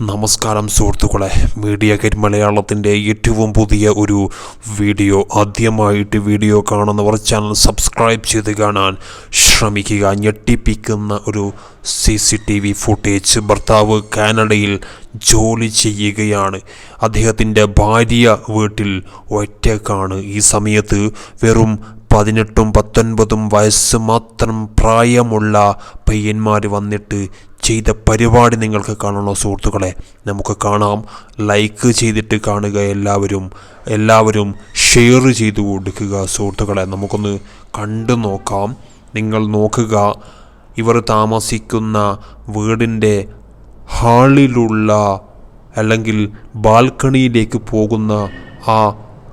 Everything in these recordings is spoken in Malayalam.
നമസ്കാരം സുഹൃത്തുക്കളെ. മീഡിയ കെറ്റ് മലയാളത്തിന്റെ ഏറ്റവും പുതിയ ഒരു വീഡിയോ. ആദ്യമായിട്ട് വീഡിയോ കാണുന്നവർ ചാനൽ സബ്സ്ക്രൈബ് ചെയ്ത് കാണാൻ ശ്രമിക്കുക. ഞെട്ടിപ്പിക്കുന്ന ഒരു C C T V footage ഭർത്താവ് കാനഡയിൽ ജോലി ചെയ്യുകയാണ്. അദ്ദേഹത്തിന്റെ ഭാര്യ വീട്ടിൽ ഒറ്റക്കാണ്. ഈ സമയത്ത് വെറും പതിനെട്ടും പത്തൊൻപതും വയസ്സ് മാത്രം പ്രായമുള്ള പയ്യന്മാർ വന്നിട്ട് ചെയ്ത പരിപാടി നിങ്ങൾക്ക് കാണണോ സുഹൃത്തുക്കളെ. നമുക്ക് കാണാം. ലൈക്ക് ചെയ്തിട്ട് കാണുക എല്ലാവരും. എല്ലാവരും ഷെയർ ചെയ്തു കൊടുക്കുക സുഹൃത്തുക്കളെ. നമുക്കൊന്ന് കണ്ടു നോക്കാം. നിങ്ങൾ നോക്കുക ഇവർ താമസിക്കുന്ന വീടിന്റെ ഹാളിലുള്ള അല്ലെങ്കിൽ ബാൽക്കണിയിലേക്ക് പോകുന്ന ആ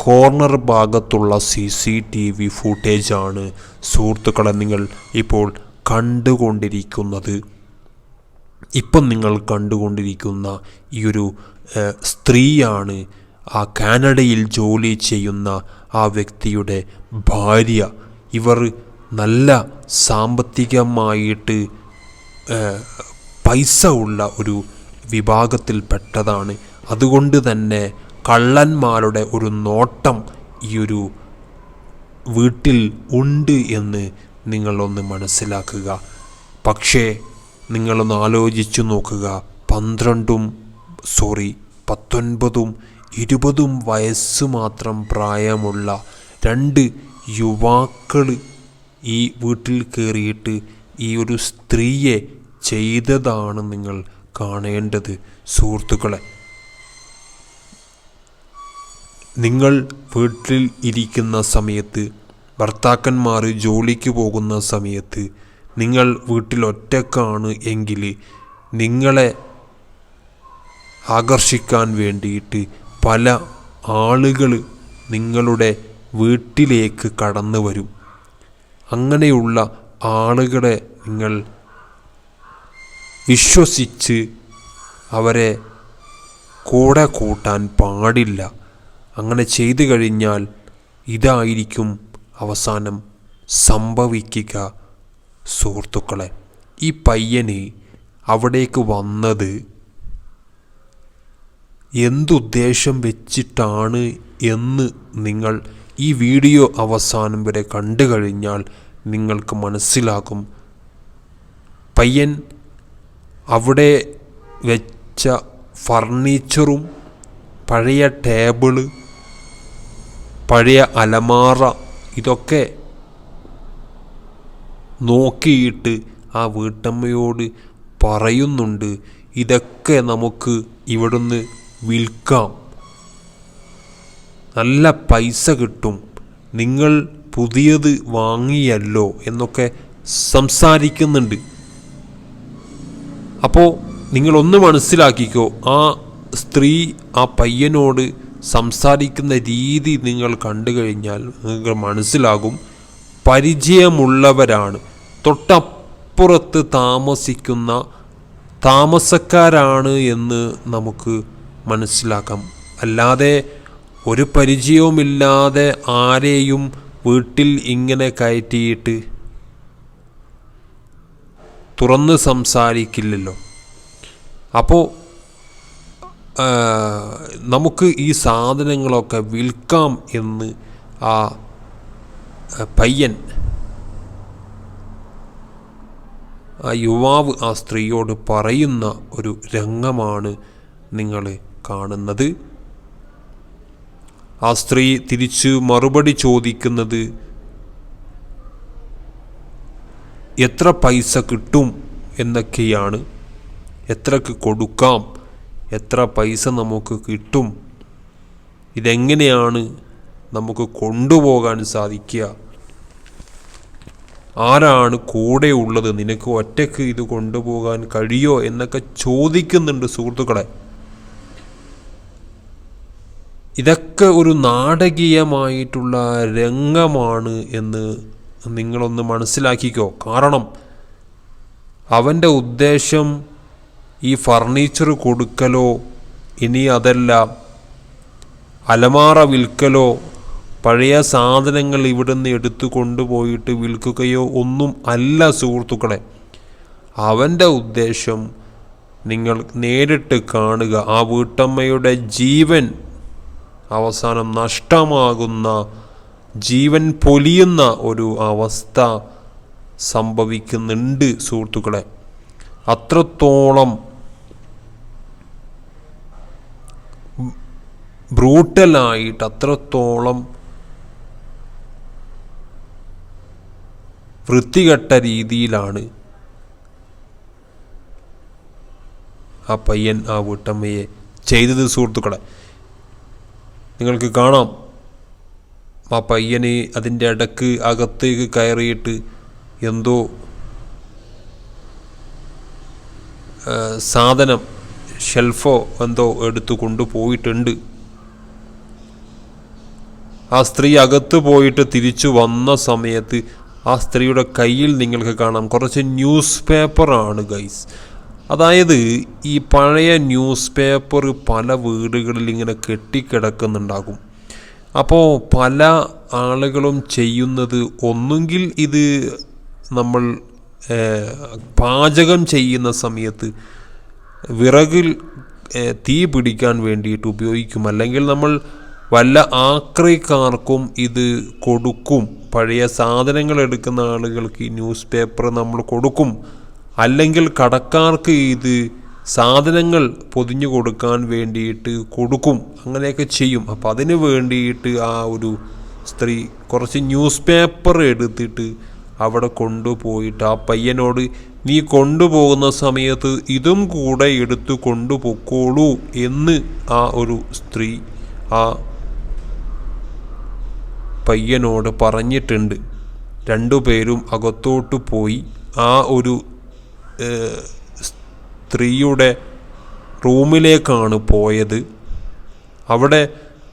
കോർണർ ഭാഗത്തുള്ള സി സി ടി വി ഫുട്ടേജാണ് സുഹൃത്തുക്കളെ നിങ്ങൾ ഇപ്പോൾ കണ്ടുകൊണ്ടിരിക്കുന്നത്. ഇപ്പം നിങ്ങൾ കണ്ടുകൊണ്ടിരിക്കുന്ന ഈ ഒരു സ്ത്രീയാണ് ആ കാനഡയിൽ ജോലി ചെയ്യുന്ന ആ വ്യക്തിയുടെ ഭാര്യ. ഇവർ നല്ല സാമ്പത്തികമായിട്ട് പൈസ ഉള്ള ഒരു വിഭാഗത്തിൽപ്പെട്ടതാണ് അതുകൊണ്ട് തന്നെ കള്ളന്മാരുടെ ഒരു നോട്ടം ഈ ഒരു വീട്ടിൽ ഉണ്ട് എന്ന് നിങ്ങളൊന്ന് മനസ്സിലാക്കുക. പക്ഷേ നിങ്ങളൊന്ന് ആലോചിച്ചു നോക്കുക. പന്ത്രണ്ടും സോറി പത്തൊൻപതും ഇരുപതും വയസ്സ് മാത്രം പ്രായമുള്ള രണ്ട് യുവാക്കൾ ഈ വീട്ടിൽ കയറിയിട്ട് ഈ ഒരു സ്ത്രീയെ ചെയ്തതാണ് നിങ്ങൾ കാണേണ്ടത് സുഹൃത്തുക്കളെ. നിങ്ങൾ വീട്ടിൽ ഇരിക്കുന്ന സമയത്ത് ഭർത്താക്കന്മാർ ജോലിക്ക് പോകുന്ന സമയത്ത് നിങ്ങൾ വീട്ടിൽ ഒറ്റക്കാണ് എങ്കിൽ നിങ്ങളെ ആകർഷിക്കാൻ വേണ്ടിയിട്ട് പല ആളുകൾ നിങ്ങളുടെ വീട്ടിലേക്ക് കടന്നു വരും. അങ്ങനെയുള്ള ആളുകളെ നിങ്ങൾ വിശ്വസിച്ച് അവരെ കൂടെ കൂട്ടാൻ പാടില്ല. അങ്ങനെ ചെയ്തു കഴിഞ്ഞാൽ ഇതായിരിക്കും അവസാനം സംഭവിക്കുക. സുഹൃത്തുക്കളെ ഈ പയ്യന് അവിടേക്ക് വന്നത് എന്തുദ്ദേശം വെച്ചിട്ടാണ് എന്ന് നിങ്ങൾ ഈ വീഡിയോ അവസാനം വരെ കണ്ടു കഴിഞ്ഞാൽ നിങ്ങൾക്ക് മനസ്സിലാകും. പയ്യൻ അവിടെ വെച്ച ഫർണിച്ചറും പഴയ ടേബിൾ പഴയ അലമാറ ഇതൊക്കെ നോക്കിയിട്ട് ആ വീട്ടമ്മയോട് പറയുന്നുണ്ട് ഇതൊക്കെ നമുക്ക് ഇവിടുന്ന് വിൽക്കാം. നല്ല പൈസ കിട്ടും. നിങ്ങൾ പുതിയത് വാങ്ങിയല്ലോ എന്നൊക്കെ സംസാരിക്കുന്നുണ്ട്. അപ്പോൾ നിങ്ങളൊന്ന് മനസ്സിലാക്കിക്കോ ആ സ്ത്രീ ആ പയ്യനോട് സംസാരിക്കുന്ന രീതി നിങ്ങൾ കണ്ടു കഴിഞ്ഞാൽ നിങ്ങൾക്ക് മനസ്സിലാകും പരിചയമുള്ളവരാണ്. തൊട്ടപ്പുറത്ത് താമസിക്കുന്ന താമസക്കാരാണ് എന്ന് നമുക്ക് മനസ്സിലാക്കാം. അല്ലാതെ ഒരു പരിചയവുമില്ലാതെ ആരെയും വീട്ടിൽ ഇങ്ങനെ കയറ്റിയിട്ട് തുറന്ന് സംസാരിക്കില്ലല്ലോ. അപ്പോൾ നമുക്ക് ഈ സാധനങ്ങളൊക്കെ വിൽക്കാം എന്ന് ആ, പയ്യൻ ആ യുവാവ് ആ സ്ത്രീയോട് പറയുന്ന ഒരു രംഗമാണ് നിങ്ങൾ കാണുന്നത്. ആ സ്ത്രീ തിരിച്ചു മറുപടി ചോദിക്കുന്നത് എത്ര പൈസ കിട്ടും എന്നൊക്കെയാണ്. എത്രക്ക് കൊടുക്കാം? എത്ര പൈസ നമുക്ക് കിട്ടും? ഇതെങ്ങനെയാണ് നമുക്ക് കൊണ്ടുപോകാൻ സാധിക്കുക? ആരാണ് കൂടെ ഉള്ളത്? നിനക്ക് ഒറ്റയ്ക്ക് ഇത് കൊണ്ടുപോകാൻ കഴിയോ? എന്നൊക്കെ ചോദിക്കുന്നുണ്ട് സുഹൃത്തുക്കളെ. ഇതൊക്കെ ഒരു നാടകീയമായിട്ടുള്ള രംഗമാണ് എന്ന് നിങ്ങളൊന്ന് മനസ്സിലാക്കിക്കോ. കാരണം അവന്റെ ഉദ്ദേശം ഈ ഫർണിച്ചർ കൊടുക്കലോ ഇനി അതല്ല അലമാറ വിൽക്കലോ പഴയ സാധനങ്ങൾ ഇവിടുന്ന് എടുത്തു കൊണ്ടുപോയിട്ട് വിൽക്കുകയോ ഒന്നും അല്ല സുഹൃത്തുക്കളെ. അവന്റെ ഉദ്ദേശം നിങ്ങൾ നേരിട്ട് കാണുക. ആ വീട്ടമ്മയുടെ ജീവൻ അവസാനം നഷ്ടമാകുന്ന ജീവൻ പൊലിയുന്ന ഒരു അവസ്ഥ സംഭവിക്കുന്നുണ്ട് സുഹൃത്തുക്കളെ. അത്രത്തോളം ബ്രൂട്ടലായിട്ട് അത്രത്തോളം വൃത്തികെട്ട രീതിയിലാണ് ആ പയ്യൻ ആ വീട്ടമ്മയെ ചെയ്തത് സുഹൃത്തുക്കളെ. നിങ്ങൾക്ക് കാണാം. ആ പയ്യന് അതിന്റെ ഇടയ്ക്ക് അകത്തേക്ക് കയറിയിട്ട് എന്തോ സാധനം ഷെൽഫോ എന്തോ എടുത്തു കൊണ്ടുപോയിട്ടുണ്ട്. ആ സ്ത്രീ അകത്ത് പോയിട്ട് തിരിച്ചു വന്ന സമയത്ത് ആ സ്ത്രീയുടെ കയ്യിൽ നിങ്ങൾക്ക് കാണാം. കുറച്ച് ന്യൂസ് പേപ്പറാണ് ഗൈസ് അതായത് ഈ പഴയ ന്യൂസ് പേപ്പർ പല വീടുകളിൽ ഇങ്ങനെ കെട്ടിക്കിടക്കുന്നുണ്ടാകും. അപ്പോൾ പല ആളുകളും ചെയ്യുന്നത് ഒന്നുകിൽ ഇത് നമ്മൾ പാചകം ചെയ്യുന്ന സമയത്ത് വിറകിൽ തീ പിടിക്കാൻ വേണ്ടിയിട്ട് ഉപയോഗിക്കും. അല്ലെങ്കിൽ നമ്മൾ വല്ല ആക്രിക്കാർക്കും ഇത് കൊടുക്കും. പഴയ സാധനങ്ങൾ എടുക്കുന്ന ആളുകൾക്ക് ഈ ന്യൂസ് പേപ്പർ നമ്മൾ കൊടുക്കും. അല്ലെങ്കിൽ കടക്കാർക്ക് ഇത് സാധനങ്ങൾ പൊതിഞ്ഞു കൊടുക്കാൻ വേണ്ടിയിട്ട് കൊടുക്കും. അങ്ങനെയൊക്കെ ചെയ്യും. അപ്പം അതിന് വേണ്ടിയിട്ട് ആ ഒരു സ്ത്രീ കുറച്ച് ന്യൂസ് പേപ്പർ എടുത്തിട്ട് അവിടെ കൊണ്ടുപോയിട്ട് ആ പയ്യനോട് നീ കൊണ്ടുപോകുന്ന സമയത്ത് ഇതും കൂടെ എടുത്തു കൊണ്ടുപോക്കോളൂ എന്ന് ആ ഒരു സ്ത്രീ ആ പയ്യനോട് പറഞ്ഞിട്ടുണ്ട്. രണ്ടുപേരും അകത്തോട്ട് പോയി. ആ ഒരു സ്ത്രീയുടെ റൂമിലേക്കാണ് പോയത്. അവിടെ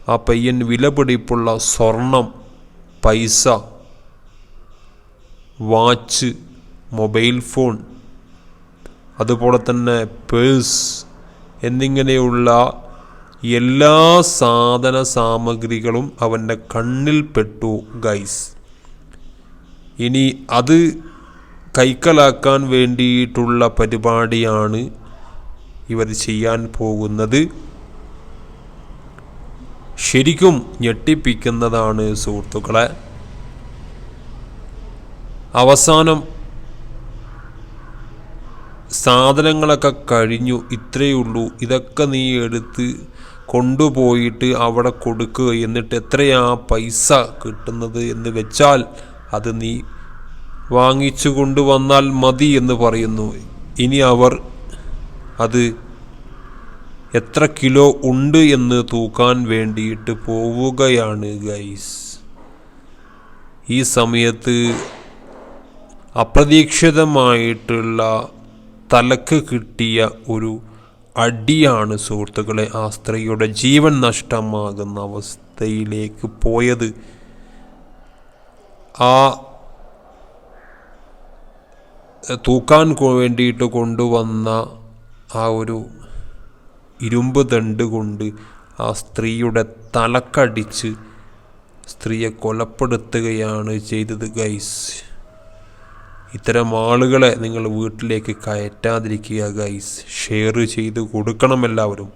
ആ പയ്യൻ വിലപിടിപ്പുള്ള സ്വർണം പൈസ വാച്ച് മൊബൈൽ ഫോൺ അതുപോലെ തന്നെ പേഴ്സ് എന്നിങ്ങനെയുള്ള എല്ലാ സാധന സാമഗ്രികളും അവന്റെ കണ്ണിൽ പെട്ടു ഗൈസ് ഇനി അത് കൈക്കലാക്കാൻ വേണ്ടിയിട്ടുള്ള പരിപാടിയാണ് ഇവർ ചെയ്യാൻ പോകുന്നത്. ശരിക്കും ഞെട്ടിപ്പിക്കുന്നതാണ് സുഹൃത്തുക്കളെ. അവസാനം സാധനങ്ങളൊക്കെ കഴിഞ്ഞു ഇത്രയേ ഉള്ളൂ. ഇതൊക്കെ നീ എടുത്ത് കൊണ്ടുപോയിട്ട് അവിടെ കൊടുക്കുക എന്നിട്ട് എത്രയാ പൈസ കിട്ടുന്നത് എന്ന് വെച്ചാൽ അത് നീ വാങ്ങിച്ചു കൊണ്ടുവന്നാൽ മതി എന്ന് പറയുന്നു. ഇനി അവർ അത് എത്ര കിലോ ഉണ്ട് എന്ന് തൂക്കാൻ വേണ്ടിയിട്ട് പോവുകയാണ് ഗൈസ്. ഈ സമയത്ത് അപ്രതീക്ഷിതമായിട്ടുള്ള തലക്ക് കിട്ടിയ ഒരു അടിയാണ് സുഹൃത്തുക്കളെ ആ സ്ത്രീയുടെ ജീവൻ നഷ്ടമാകുന്ന അവസ്ഥയിലേക്ക് പോയത്. ആ തൂക്കാൻ വേണ്ടിയിട്ട് കൊണ്ടുവന്ന ആ ഒരു ഇരുമ്പ് ദണ്ട് കൊണ്ട് ആ സ്ത്രീയുടെ തലക്കടിച്ച് സ്ത്രീയെ കൊലപ്പെടുത്തുകയാണ് ചെയ്തത് ഗൈസ്. ഇത്തരം ആളുകളെ നിങ്ങൾ വീട്ടിലേക്ക് കയറ്റാതിരിക്കുക ഗൈസ് ഷെയർ ചെയ്ത് കൊടുക്കണം എല്ലാവരും.